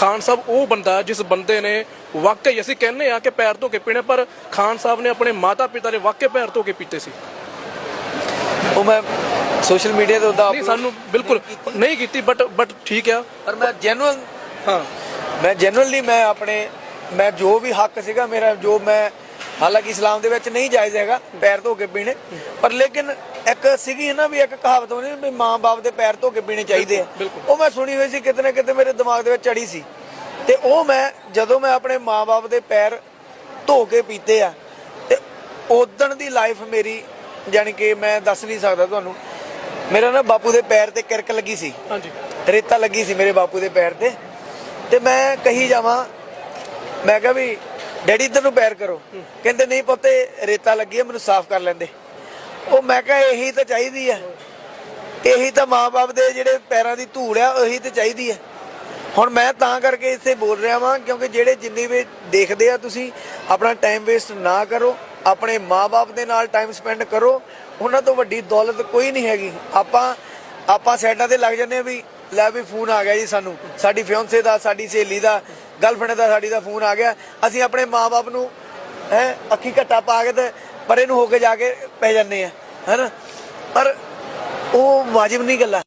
ਖਾਨ ਸਾਹਿਬ ਉਹ ਬੰਦਾ ਜਿਸ ਬੰਦੇ ਨੇ ਵਾਕਈ ਅਸੀਂ ਕਹਿੰਦੇ ਆ ਕਿ ਪੈਰ ਧੋ ਕੇ ਪੀਣੇ ਪਰ ਖਾਨ ਸਾਹਿਬ ਨੇ ਆਪਣੇ ਮਾਤਾ ਪਿਤਾ ਦੇ ਵਾਕਈ ਪੈਰ ਧੋ ਕੇ ਪੀਤੇ ਸੀ। ਉਹ ਮੈਂ ਸੋਸ਼ਲ ਮੀਡੀਆ ਤੇ ਉਹਦਾ ਨਹੀਂ ਸਾਨੂੰ ਬਿਲਕੁਲ ਨਹੀਂ ਕੀਤੀ ਬਟ ਬਟ ਠੀਕ ਆ। ਪਰ ਮੈਂ ਜੈਨੂਅਲ ਹਾਂ। ਮੈਂ ਜਨਰਲੀ ਮੈਂ ਆਪਣੇ ਮੈਂ ਜੋ ਵੀ ਹੱਕ ਸੀਗਾ ਮੇਰਾ ਜੋ ਮੈਂ ਹਾਲਾਂਕਿ ਇਸਲਾਮ ਦੇ ਵਿੱਚ ਨਹੀਂ ਜਾਇਜ਼ ਹੈਗਾ ਪੈਰ ਧੋ ਕੇ ਪੀਣੇ। ਪਰ ਲੇਕਿਨ ਇੱਕ ਸੀਗੀ ਨਾ ਵੀ ਇੱਕ ਕਹਾਵਤ ਹੋਣੀ ਵੀ ਮਾਂ-ਬਾਪ ਦੇ ਪੈਰ ਧੋ ਕੇ ਪੀਣੇ ਚਾਹੀਦੇ ਆ। ਉਹ ਮੈਂ ਸੁਣੀ ਹੋਈ ਸੀ ਕਿਤੇ ਨਾ ਕਿਤੇ ਮੇਰੇ ਦਿਮਾਗ ਦੇ ਵਿੱਚ ਚੜੀ ਸੀ। ਤੇ ਉਹ ਮੈਂ ਜਦੋਂ ਮੈਂ ਆਪਣੇ ਮਾਂ-ਬਾਪ ਦੇ ਪੈਰ ਧੋ ਕੇ ਪੀਤੇ ਆ ਤੇ ਉਦਣ ਦੀ ਲਾਈਫ ਮੇਰੀ ਯਾਨੀ ਕਿ ਮੈਂ ਦੱਸ ਨਹੀਂ ਸਕਦਾ ਤੁਹਾਨੂੰ ਮੇਰਾ ਨਾ ਬਾਪੂ ਦੇ ਪੈਰ ਤੇ ਕਿਰਕ ਲੱਗੀ ਸੀ। ਹਾਂਜੀ। ਰੇਤਾ ਲੱਗੀ ਸੀ ਮੇਰੇ ਬਾਪੂ ਦੇ ਪੈਰ ਤੇ। ਤੇ ਮੈਂ ਕਹੀ ਜਾਵਾਂ ਮੈਂ ਕਿਹਾ ਵੀ ਡੈਡੀ ਇੱਧਰ ਨੂੰ ਪੈਰ ਕਰੋ। ਕਹਿੰਦੇ ਨਹੀਂ ਪੁੱਤੇ ਰੇਤਾ ਲੱਗੀ ਹੈ ਮੈਨੂੰ ਸਾਫ਼ ਕਰ ਲੈਂਦੇ ਉਹ ਮੈਂ ਕਿਹਾ ਇਹੀ ਤਾਂ ਚਾਹੀਦੀ ਹੈ ਇਹੀ ਤਾਂ ਮਾਪੇ ਦੇ ਜਿਹੜੇ ਪੈਰਾਂ ਦੀ ਧੂੜ ਆ, ਉਹੀ ਤਾਂ ਚਾਹੀਦੀ ਹੈ ਹੁਣ ਮੈਂ ਤਾਂ ਕਰਕੇ ਇੱਥੇ ਬੋਲ ਰਿਹਾ ਵਾਂ, ਕਿਉਂਕਿ ਜਿਹੜੇ ਜਿੰਨੀ ਵੀ ਦੇਖਦੇ ਆ ਤੁਸੀਂ, ਆਪਣਾ ਟਾਈਮ ਵੇਸਟ ਨਾ ਕਰੋ, ਆਪਣੇ ਮਾਪੇ ਦੇ ਨਾਲ ਟਾਈਮ ਸਪੈਂਡ ਕਰੋ, ਉਹਨਾਂ ਤੋਂ ਵੱਡੀ ਦੌਲਤ ਕੋਈ ਨਹੀਂ ਹੈਗੀ। ਆਪਾਂ ਆਪਾਂ ਸਾਈਡਾਂ ਤੇ ਲੱਗ ਜਾਂਦੇ ਆ ਵੀ, ਲੈ ਵੀ ਫੋਨ ਆ ਗਿਆ ਜੀ ਸਾਨੂੰ, ਸਾਡੀ ਫਿਓਂਸੇ ਦਾ, ਸਾਡੀ ਸਹੇਲੀ ਦਾ ਗਰਲਫ੍ਰੈਂਡ ਦਾ, ਸਾਡੀ ਦਾ ਫੋਨ ਆ ਗਿਆ। ਅਸੀਂ ਆਪਣੇ ਮਾਪੇ ਨੂੰ, ਹੈ, ਅੱਖੀ ਘੱਟਾ ਪਾ ਕੇ ਤੇ ਪਰੇ ਨੂੰ ਹੋ ਕੇ ਜਾ ਕੇ ਪੈ ਜਾਂਦੇ ਆ, ਹੈਨਾ? ਪਰ ਉਹ ਵਾਜਿਬ ਨਹੀਂ ਗੱਲਾਂ।